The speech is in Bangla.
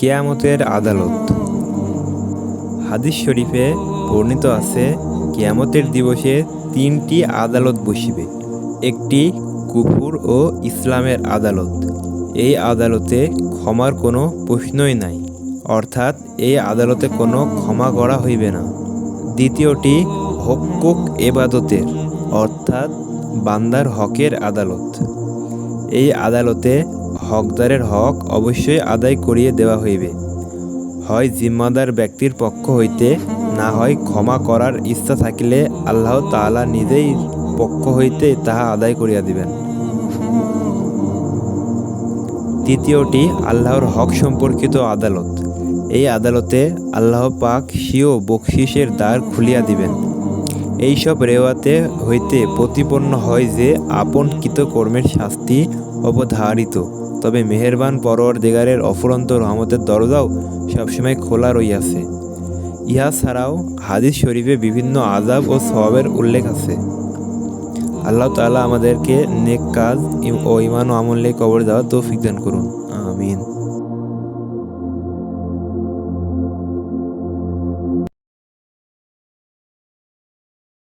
কেয়ামতের আদালত। হাদিস শরীফে বর্ণিত আছে, কেয়ামতের দিবসে তিনটি আদালত বসিবে, একটি কুফুর ও ইসলামের আদালত। এই আদালতে ক্ষমার কোনো প্রশ্নই নাই, অর্থাৎ এই আদালতে কোনো ক্ষমা করা হইবে না। দ্বিতীয়টি হকুক এবাদতের, অর্থাৎ বান্দার হকের আদালত। এই আদালতে হকদারের হক অবশ্যই আদায় করিয়ে দেওয়া হইবে। হয় জিম্মাদার ব্যক্তির পক্ষ হইতে, না হয় ক্ষমা করার ইচ্ছা থাকিলে আল্লাহ তাআলা নিজেই পক্ষ হইতে তাহা আদায় করিয়া দিবেন। তৃতীয়টি, আল্লাহর হক সম্পর্কিত আদালত। এই আদালতে আল্লাহ পাক স্বীয় বকশিসের দ্বার খুলিয়া দিবেন। এইসব রেওয়াতে হইতে প্রতিপন্ন হয় যে, আপন কৃতকর্মের শাস্তি অবধারিত। তবে মেহেরবান পরোয়ার দেগারের অফুরন্ত রহমতের দরজাও সবসময় খোলা রইয়াছে। ইহা ছাড়াও হাদিস শরীফে বিভিন্ন আজাব ও স্বভাবের উল্লেখ আছে। আল্লাহ তালা আমাদেরকে নেক কাজ ও ইমান ও আমলে কবর দেওয়া তৌফিক দান করুন। আমিন।